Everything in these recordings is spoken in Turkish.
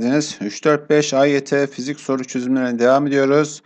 geldiniz. 3-4-5 AYT fizik soru çözümlerine devam ediyoruz.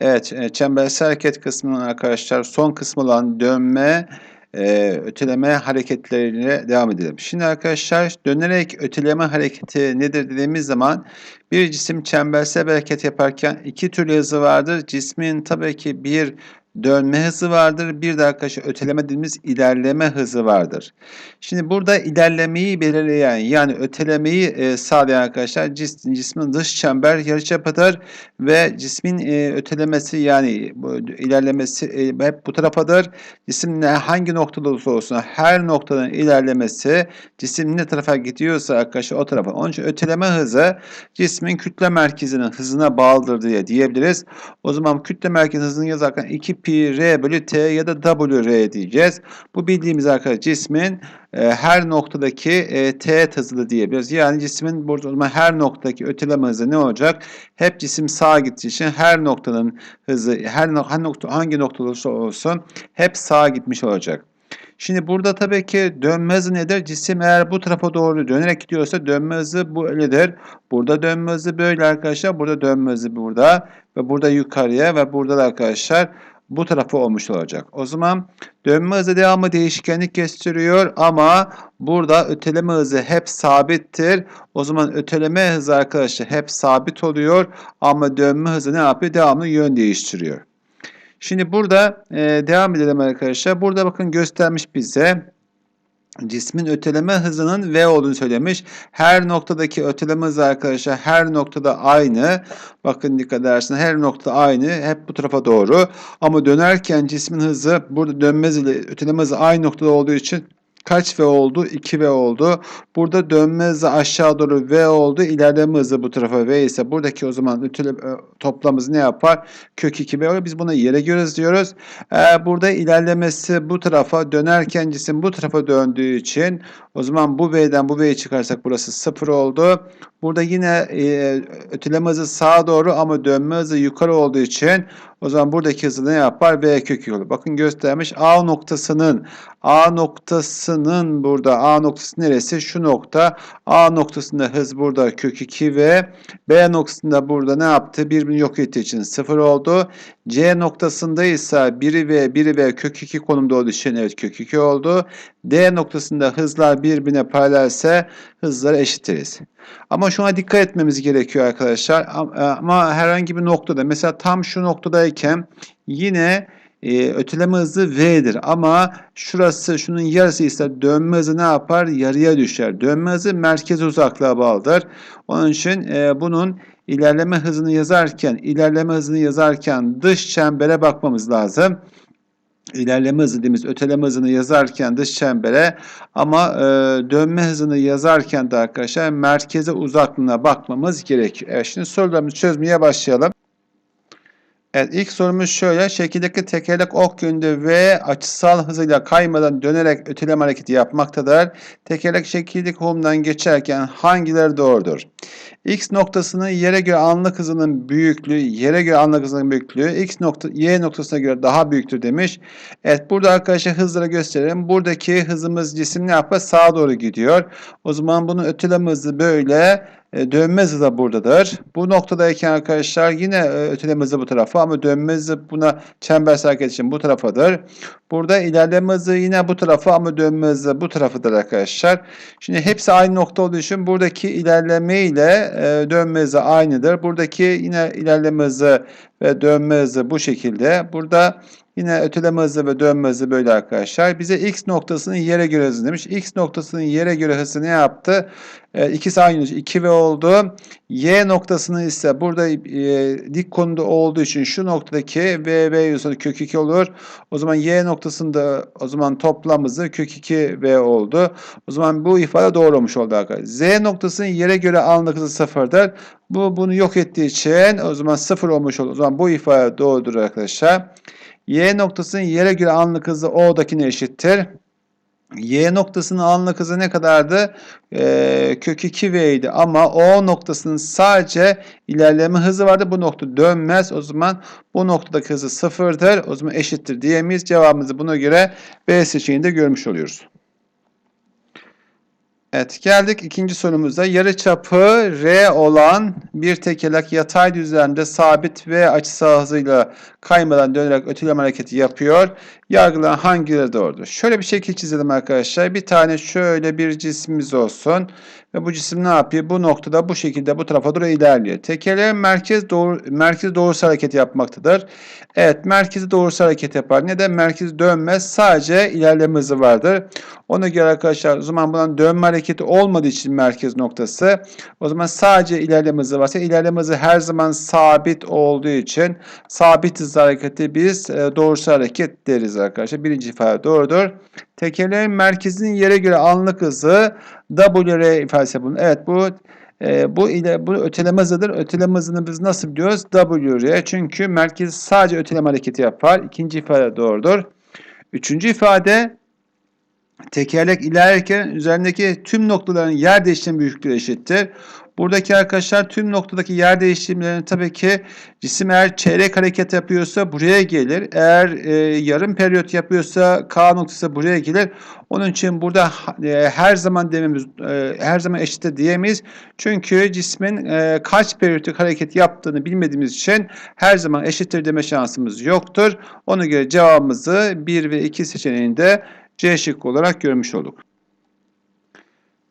Evet, e, çembersel hareket kısmının arkadaşlar son kısmı olan dönme, e, öteleme hareketleriyle devam edelim. Şimdi arkadaşlar dönerek öteleme hareketi nedir dediğimiz zaman bir cisim çembersel hareket yaparken iki türlü hızı vardır. Cismin tabii ki bir dönme hızı vardır. Bir de arkadaşlar öteleme dediğimiz ilerleme hızı vardır. Şimdi burada ilerlemeyi belirleyen yani ötelemeyi e, sağlayan arkadaşlar cis, cismin dış çember yarıçapıdır ve cismin e, ötelemesi yani bu, ilerlemesi e, hep bu tarafadır. Cisim hangi noktada olursa olsun her noktadan ilerlemesi cisim ne tarafa gidiyorsa arkadaşlar o tarafa. Onun için öteleme hızı cismin kütle merkezinin hızına bağlıdır diye diyebiliriz. O zaman kütle merkezi hızını yazarken 2 pi r bölü t ya da w r diyeceğiz. Bu bildiğimiz arkadaşlar cismin e, her noktadaki e, t hızı diyebiliriz. Yani cismin burada her noktadaki öteleme hızı ne olacak? Hep cisim sağa gittiği için her noktanın hızı her, her nokta hangi nokta olursa olsun hep sağa gitmiş olacak. Şimdi burada tabii ki dönme hızı nedir? Cisim eğer bu tarafa doğru dönerek gidiyorsa dönme hızı böyledir. Burada dönme hızı böyle arkadaşlar. Burada dönme hızı burada ve burada yukarıya ve burada da arkadaşlar bu tarafa olmuş olacak. O zaman dönme hızı devamı değişkenlik gösteriyor ama burada öteleme hızı hep sabittir. O zaman öteleme hızı arkadaşlar hep sabit oluyor ama dönme hızı ne yapıyor? Devamlı yön değiştiriyor. Şimdi burada e, devam edelim arkadaşlar. Burada bakın göstermiş bize cismin öteleme hızının v olduğunu söylemiş. Her noktadaki öteleme hızı arkadaşlar her noktada aynı. Bakın dikkat ederseniz her nokta aynı. Hep bu tarafa doğru. Ama dönerken cismin hızı burada dönme hızı ile öteleme hızı aynı noktada olduğu için kaç V oldu? 2 V oldu. Burada dönme hızı aşağı doğru V oldu. İlerleme hızı bu tarafa V ise buradaki o zaman ötüle, toplamımız ne yapar? Kök 2 V olur. Biz buna yere göre diyoruz. Ee, burada ilerlemesi bu tarafa dönerken cisim bu tarafa döndüğü için o zaman bu V'den bu V'yi çıkarsak burası 0 oldu. Burada yine e, ötüleme hızı sağa doğru ama dönme hızı yukarı olduğu için o zaman buradaki hızı ne yapar? V kök olur. Bakın göstermiş A noktasının A noktasının burada A noktası neresi? Şu nokta. A noktasında hız burada kök 2 ve B noktasında burada ne yaptı? Birbirini yok ettiği için 0 oldu. C noktasında ise biri V biri V kök 2 konumda olduğu için evet kök 2 oldu. D noktasında hızlar birbirine paralelse hızları eşitiriz. Ama şuna dikkat etmemiz gerekiyor arkadaşlar. E, ama herhangi bir noktada mesela tam şu noktadayken yine e, öteleme hızı V'dir. Ama şurası şunun yarısı ise dönme hızı ne yapar? Yarıya düşer. Dönme hızı merkez uzaklığa bağlıdır. Onun için e, bunun ilerleme hızını yazarken, ilerleme hızını yazarken dış çembere bakmamız lazım ilerleme hızı dediğimiz öteleme hızını yazarken dış çembere ama e, dönme hızını yazarken de arkadaşlar merkeze uzaklığına bakmamız gerekiyor. Evet şimdi sorularımızı çözmeye başlayalım. Evet ilk sorumuz şöyle. Şekildeki tekerlek ok yönünde ve açısal hızıyla kaymadan dönerek öteleme hareketi yapmaktadır. Tekerlek şekildeki holmdan geçerken hangileri doğrudur? X noktasının yere göre anlık hızının büyüklüğü, yere göre anlık hızının büyüklüğü X nokta, Y noktasına göre daha büyüktür demiş. Evet burada arkadaşlar hızları gösterelim. Buradaki hızımız cisim ne yapar? Sağa doğru gidiyor. O zaman bunun öteleme hızı böyle dönme hızı da buradadır. Bu noktadayken arkadaşlar yine e, öteleme hızı bu tarafa ama dönme hızı buna çembersel hareket için bu tarafadır. Burada ilerleme hızı yine bu tarafa ama dönme hızı bu tarafıdır arkadaşlar. Şimdi hepsi aynı nokta olduğu için buradaki ilerleme ile e, dönme hızı aynıdır. Buradaki yine ilerleme hızı ve dönme hızı bu şekilde. Burada Yine öteleme hızı ve dönme hızı böyle arkadaşlar. Bize x noktasının yere göre hızı demiş. x noktasının yere göre hızı ne yaptı? E, ikisi aynı 2 v oldu. Y noktasının ise burada e, dik konuda olduğu için şu noktadaki v v yukarı kök 2 olur. O zaman y noktasında o zaman toplam hızı kök 2 v oldu. O zaman bu ifade doğru olmuş oldu arkadaşlar. Z noktasının yere göre anlık hızı sıfırdır. Bu bunu yok ettiği için o zaman sıfır olmuş oldu. O zaman bu ifade doğrudur arkadaşlar. Y noktasının yere göre anlık hızı O'dakine eşittir. Y noktasının anlık hızı ne kadardı? Ee, kök 2V idi ama O noktasının sadece ilerleme hızı vardı. Bu nokta dönmez. O zaman bu noktadaki hızı sıfırdır. O zaman eşittir diyemeyiz. Cevabımızı buna göre B seçeneğinde görmüş oluyoruz. Evet geldik ikinci sorumuza. Yarı çapı R olan bir tekerlek yatay düzlemde sabit V açısı hızıyla kaymadan dönerek öteleme hareketi yapıyor. Yargılanan hangileri doğrudur? Şöyle bir şekil çizelim arkadaşlar. Bir tane şöyle bir cismimiz olsun. Ve bu cisim ne yapıyor? Bu noktada bu şekilde bu tarafa doğru ilerliyor. Tekerleğin merkez doğru merkez doğrusu hareket yapmaktadır. Evet merkezi doğrusu hareket yapar. Neden? Merkez dönmez. Sadece ilerleme hızı vardır. Ona göre arkadaşlar o zaman bunun dönme hareketi olmadığı için merkez noktası. O zaman sadece ilerleme hızı varsa ilerleme hızı her zaman sabit olduğu için sabit hızlı hareketi biz e, doğrusu hareket deriz arkadaşlar. Birinci ifade doğrudur. Tekerleğin merkezinin yere göre anlık hızı WR ifadesi bunun. Evet bu e, bu ile bu öteleme hızıdır. Öteleme hızını biz nasıl biliyoruz? WR. Çünkü merkez sadece öteleme hareketi yapar. İkinci ifade doğrudur. Üçüncü ifade tekerlek ilerlerken üzerindeki tüm noktaların yer değiştirme büyüklüğü eşittir. Buradaki arkadaşlar tüm noktadaki yer değişimlerini tabii ki cisim eğer çeyrek hareket yapıyorsa buraya gelir. Eğer e, yarım periyot yapıyorsa K noktası buraya gelir. Onun için burada e, her zaman dememiz e, her zaman eşittir diyemeyiz. Çünkü cismin e, kaç periyotik hareket yaptığını bilmediğimiz için her zaman eşittir deme şansımız yoktur. Ona göre cevabımızı 1 ve 2 seçeneğinde C şıkkı olarak görmüş olduk.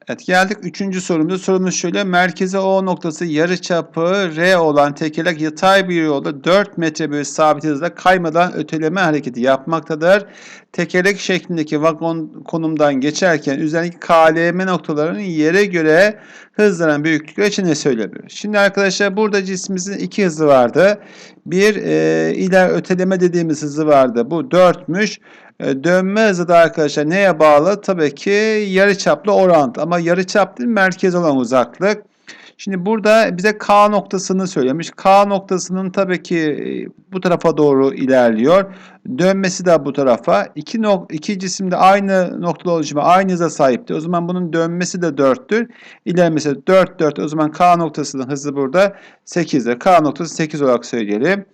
Evet geldik üçüncü sorumuza. Sorumuz şöyle. Merkeze O noktası yarıçapı R olan tekerlek yatay bir yolda 4 metre bölü sabit hızla kaymadan öteleme hareketi yapmaktadır. Tekerlek şeklindeki vagon konumdan geçerken üzerindeki KLM noktalarının yere göre hızlanan büyüklükleri için ne söyleyebilir? Şimdi arkadaşlar burada cismimizin iki hızı vardı. Bir e, iler öteleme dediğimiz hızı vardı. Bu 4'müş. E, dönme hızı da arkadaşlar neye bağlı? Tabii ki yarıçaplı orantı ama yarıçap değil merkez olan uzaklık. Şimdi burada bize K noktasını söylemiş. K noktasının tabii ki e, bu tarafa doğru ilerliyor. Dönmesi de bu tarafa. İki, nok iki cisim de aynı noktada oluşumu aynı hıza sahipti. O zaman bunun dönmesi de 4'tür. İlerlemesi de 4, 4. O zaman K noktasının hızı burada 8'dir. K noktası 8 olarak söyleyelim.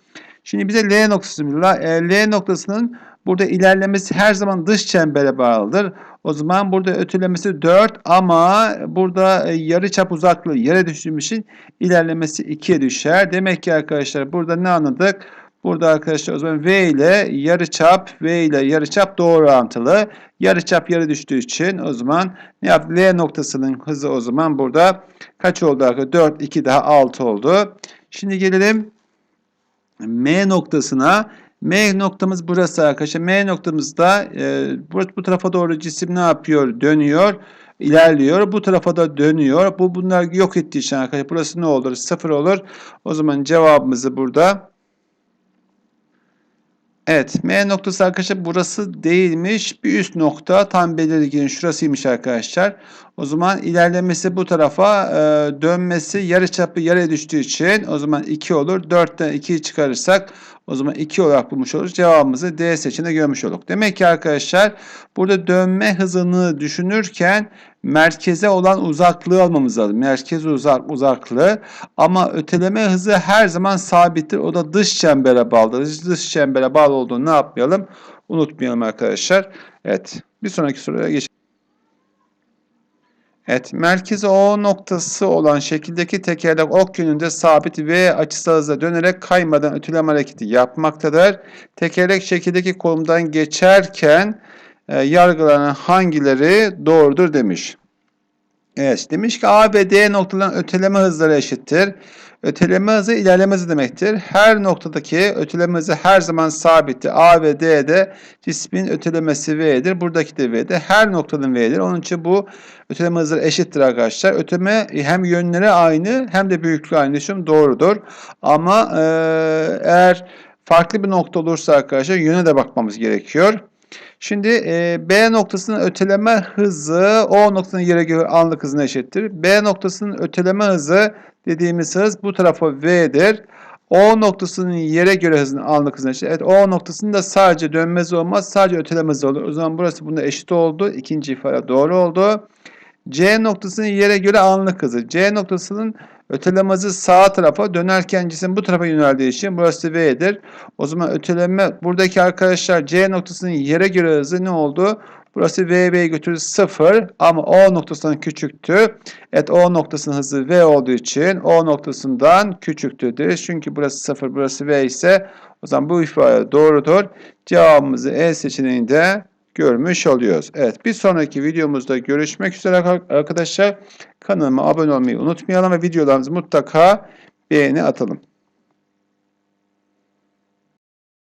Şimdi bize L noktası L noktasının Burada ilerlemesi her zaman dış çembere bağlıdır. O zaman burada ötülemesi 4 ama burada e, yarı çap uzaklığı yere düştüğüm için ilerlemesi 2'ye düşer. Demek ki arkadaşlar burada ne anladık? Burada arkadaşlar o zaman V ile yarı çap V ile yarı çap doğru orantılı. Yarı çap yarı düştüğü için o zaman ne yaptı? L noktasının hızı o zaman burada kaç oldu arkadaşlar? 4, 2 daha 6 oldu. Şimdi gelelim M noktasına. M noktamız burası arkadaşlar. M noktamızda e, bu, bu tarafa doğru cisim ne yapıyor? Dönüyor. ilerliyor. Bu tarafa da dönüyor. Bu bunlar yok ettiği için arkadaşlar burası ne olur? Sıfır olur. O zaman cevabımızı burada Evet. M noktası arkadaşlar burası değilmiş. Bir üst nokta tam belirgin şurasıymış arkadaşlar. O zaman ilerlemesi bu tarafa e, dönmesi yarı çapı yarıya düştüğü için o zaman 2 olur. 4'ten 2'yi çıkarırsak o zaman 2 olarak bulmuş oluruz. Cevabımızı D seçeneğinde görmüş olduk. Demek ki arkadaşlar burada dönme hızını düşünürken merkeze olan uzaklığı almamız lazım. Merkez uzak uzaklığı ama öteleme hızı her zaman sabittir. O da dış çembere bağlıdır. Dış çembere bağlı olduğunu ne yapmayalım? Unutmayalım arkadaşlar. Evet. Bir sonraki soruya geçelim. Evet, merkezi O noktası olan şekildeki tekerlek ok yönünde sabit V açısı hızla dönerek kaymadan ötüleme hareketi yapmaktadır. Tekerlek şekildeki kolumdan geçerken e, yargılanan hangileri doğrudur demiş. Evet, demiş ki A ve D noktaların öteleme hızları eşittir. Öteleme hızı ilerleme hızı demektir. Her noktadaki öteleme hızı her zaman sabittir. A ve D'de cismin ötelemesi V'dir. Buradaki de V'dir. Her noktanın V'dir. Onun için bu öteleme hızları eşittir arkadaşlar. Öteme hem yönleri aynı hem de büyüklüğü aynı düşünüm doğrudur. Ama eğer farklı bir nokta olursa arkadaşlar yöne de bakmamız gerekiyor. Şimdi e, B noktasının öteleme hızı O noktasının yere göre anlık hızına eşittir. B noktasının öteleme hızı dediğimiz hız bu tarafa V'dir. O noktasının yere göre hızını anlık hızına eşit. Evet O noktasının da sadece dönmez olmaz. Sadece ötelemez olur. O zaman burası bunda eşit oldu. İkinci ifade doğru oldu. C noktasının yere göre anlık hızı. C noktasının öteleme hızı sağ tarafa dönerken cisim bu tarafa yöneldiği için burası V'dir. O zaman öteleme buradaki arkadaşlar C noktasının yere göre hızı ne oldu? Burası VB'yi götürür 0 ama O noktasından küçüktü. Evet O noktasının hızı V olduğu için O noktasından küçüktür. Çünkü burası 0 burası V ise o zaman bu ifade doğrudur. Cevabımızı E seçeneğinde görmüş oluyoruz. Evet bir sonraki videomuzda görüşmek üzere arkadaşlar. Kanalıma abone olmayı unutmayalım ve videolarımızı mutlaka beğeni atalım.